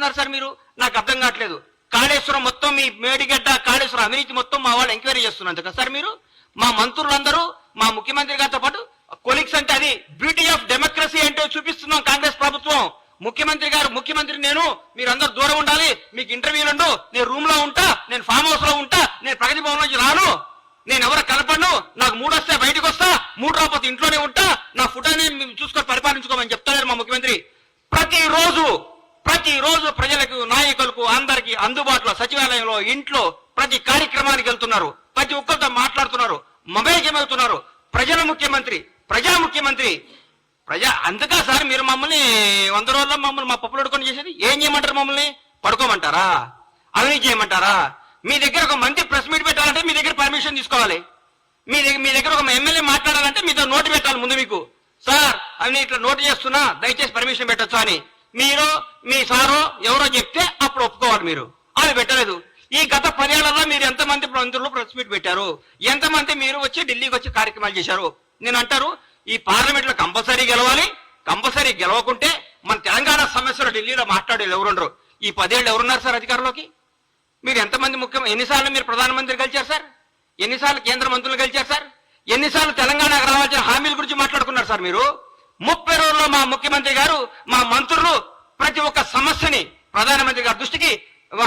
ఏమనుకుంటున్నారు సార్ మీరు? నాకు అర్థం కావట్లేదు. కాళేశ్వరం మొత్తం మీ మేడిగడ్డ కాళేశ్వరం అవినీతి మొత్తం మా వాళ్ళు ఎంక్వైరీ చేస్తున్నారు కదా సార్ మీరు? మా మంత్రులందరూ మా ముఖ్యమంత్రి గారితో పాటు కొలిక్స్ అంటే అది బ్యూటీ ఆఫ్ డెమోక్రసీ అంటే చూపిస్తున్నాం కాంగ్రెస్ ప్రభుత్వం. ముఖ్యమంత్రి గారు ముఖ్యమంత్రి నేను మీరందరూ దూరం ఉండాలి. మీకు ఇంటర్వ్యూలు ఉండు. నేను రూమ్లో ఉంటా. నేను ఫామ్ హౌస్లో ఉంటా. నేను ప్రగతి భవన్ నుంచి రాను. నేను ఎవరు కలపను? నాకు మూడు వస్తే బయటకు వస్తా. మూడు రాకపోతే ఇంట్లోనే ఉంటా. నా ఫుడ్ అనేది చూసుకొని పరిపాలించుకోమని చెప్తారు మా ముఖ్యమంత్రి. ప్రతిరోజు ప్రతి రోజు ప్రజలకు నాయకులకు అందరికి అందుబాటులో సచివాలయంలో ఇంట్లో ప్రతి కార్యక్రమానికి వెళ్తున్నారు. ప్రతి ఒక్కరితో మాట్లాడుతున్నారు. మమేకమవుతున్నారు. ప్రజల ముఖ్యమంత్రి ప్రజా ముఖ్యమంత్రి. ప్రజా అందుకా సార్ మీరు మమ్మల్ని వంద రోజుల్లో మమ్మల్ని మా పప్పులు అడుకొని చేసేది. ఏం చేయమంటారు మమ్మల్ని? పడుకోమంటారా? అవినీతి చేయమంటారా? మీ దగ్గర ఒక మంత్రి ప్రెస్ మీట్ పెట్టాలంటే మీ దగ్గర పర్మిషన్ తీసుకోవాలి. మీ దగ్గర మీ దగ్గర ఒక ఎమ్మెల్యే మాట్లాడాలంటే మీతో నోటు పెట్టాలి ముందు మీకు. సార్ అవి ఇట్లా నోటు చేస్తున్నా దయచేసి పర్మిషన్ పెట్టచ్చు అని. మీరు మీ సారో ఎవరో చెప్తే అప్పుడు ఒప్పుకోవాలి మీరు. అది పెట్టలేదు. ఈ గత పదేళ్ళలో మీరు ఎంతమంది మంత్రులు ప్రెస్ మీట్ పెట్టారు? ఎంతమంది మీరు వచ్చి ఢిల్లీకి వచ్చి కార్యక్రమాలు చేశారు? నేను అంటారు ఈ పార్లమెంట్లో కంపల్సరీ గెలవాలి. కంపల్సరీ గెలవకుంటే మన తెలంగాణ సమస్యలు ఢిల్లీలో మాట్లాడేది ఎవరుండరు? ఈ పదేళ్ళు ఎవరున్నారు సార్ అధికారంలోకి? మీరు ఎంతమంది ముఖ్యం ఎన్నిసార్లు మీరు ప్రధానమంత్రి కలిచారు సార్? ఎన్నిసార్లు కేంద్ర మంత్రులు కలిచారు సార్? ఎన్నిసార్లు తెలంగాణకు రావాల్సిన హామీల గురించి మాట్లాడుకున్నారు సార్ మీరు? ముప్పై రోజుల్లో మా ముఖ్యమంత్రి గారు మా మంత్రులు ప్రతి ఒక్క సమస్యని ప్రధానమంత్రి గారి దృష్టికి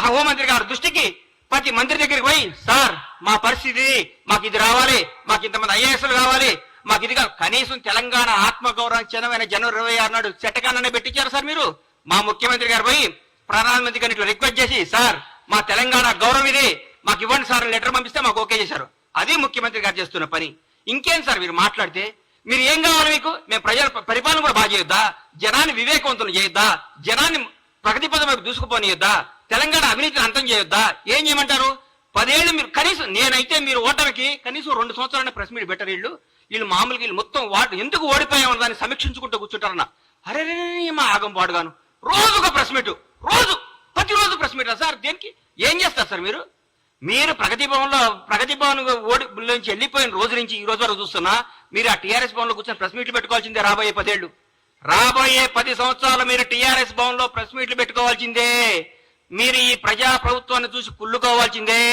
హోంమంత్రి గారి దృష్టికి ప్రతి మంత్రి దగ్గరికి పోయి సార్ మా పరిస్థితి మాకు ఇది రావాలి మాకు ఇంతమంది ఐఏఎస్లు కావాలి మాకు ఇది కనీసం తెలంగాణ ఆత్మగౌరవం చిన్నమైన జనవరి ఇరవై ఆరు నాడు చట్టకాలనే పెట్టించారు సార్ మీరు? మా ముఖ్యమంత్రి గారు పోయి ప్రధానమంత్రి గారిని ఇట్లా రిక్వెస్ట్ చేసి సార్ మా తెలంగాణ గౌరవం ఇది మాకు ఇవ్వండి సార్ లెటర్ పంపిస్తే మాకు ఓకే చేశారు. అది ముఖ్యమంత్రి గారు చేస్తున్న పని. ఇంకేం సార్ మీరు మాట్లాడితే? మీరు ఏం కావాలి మీకు? మేము ప్రజల పరిపాలన కూడా బాగా చేయొద్దా? జనాన్ని వివేకవంతులు చేయొద్దా? జనాన్ని ప్రగతి పదం వైపు దూసుకుపోనియొద్దా? తెలంగాణ అవినీతిని అంతం చేయొద్దా? ఏం చేయమంటారు? పదేళ్ళు మీరు కనీసం నేనైతే మీరు ఓటమికి కనీసం రెండు సంవత్సరాల ప్రెస్ మీట్ పెట్టరు వీళ్ళు. వీళ్ళు మామూలుగా వీళ్ళు మొత్తం వాటి ఎందుకు ఓడిపోయామని దాన్ని సమీక్షించుకుంటూ కూర్చుంటారన్న? అరే మా ఆగం పాడుగాను? రోజుగా ప్రెస్ మీట్. రోజు. ప్రతిరోజు ప్రెస్ మీట్ సార్ దేనికి? ఏం చేస్తారు సార్ మీరు? మీరు ప్రగతి భవన్లో ప్రగతి భవన్ ఓడి నుంచి వెళ్ళిపోయిన రోజు నుంచి ఈ రోజు వరకు చూస్తున్నా మీరు ఆ టీఆర్ఎస్ భవన్లో కూర్చొని ప్రెస్ మీట్లు పెట్టుకోవాల్సిందే రాబోయే పదేళ్ళు రాబోయే పది సంవత్సరాలు మీరు టీఆర్ఎస్ భవన్లో ప్రెస్ మీట్లు పెట్టుకోవాల్సిందే. మీరు ఈ ప్రజా ప్రభుత్వాన్ని చూసి కుళ్ళుకోవాల్సిందే.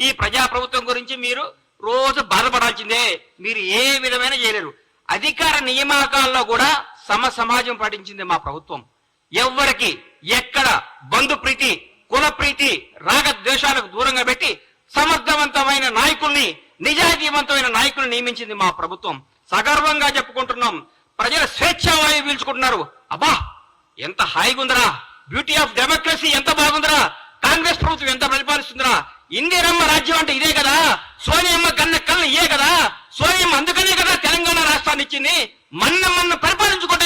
ఈ ప్రజా ప్రభుత్వం గురించి మీరు రోజు బాధపడాల్సిందే. మీరు ఏ విధమైన చేయలేరు. అధికార నియామకాల్లో కూడా సమ సమాజం పాటించింది మా ప్రభుత్వం. ఎవ్వరికి ఎక్కడ బంధు ప్రీతి కుల ప్రీతి రాగ ద్వేషాలకు దూరంగా పెట్టి సమర్థవంతమైన నాయకుల్ని నిజాయితీవంతమైన నాయకులు నియమించింది మా ప్రభుత్వం. సగర్వంగా చెప్పుకుంటున్నాం. ప్రజల స్వేచ్ఛావాయువు పీల్చుకుంటున్నారు. అబ్బా ఎంత హాయిగుందరా. బ్యూటీ ఆఫ్ డెమోక్రసీ ఎంత బాగుందిరా. కాంగ్రెస్ ప్రభుత్వం ఎంత ప్రతిపాదిస్తుందిరా. ఇందిరమ్మ రాజ్యం అంటే ఇదే కదా. సోనియమ్మ కన్న కళ్ళ ఇయే కదా. సోనియమ్మ అందుకనే కదా తెలంగాణ రాష్ట్రాన్ని ఇచ్చింది. మన్న మన్న పరిపాలించుకుంటారు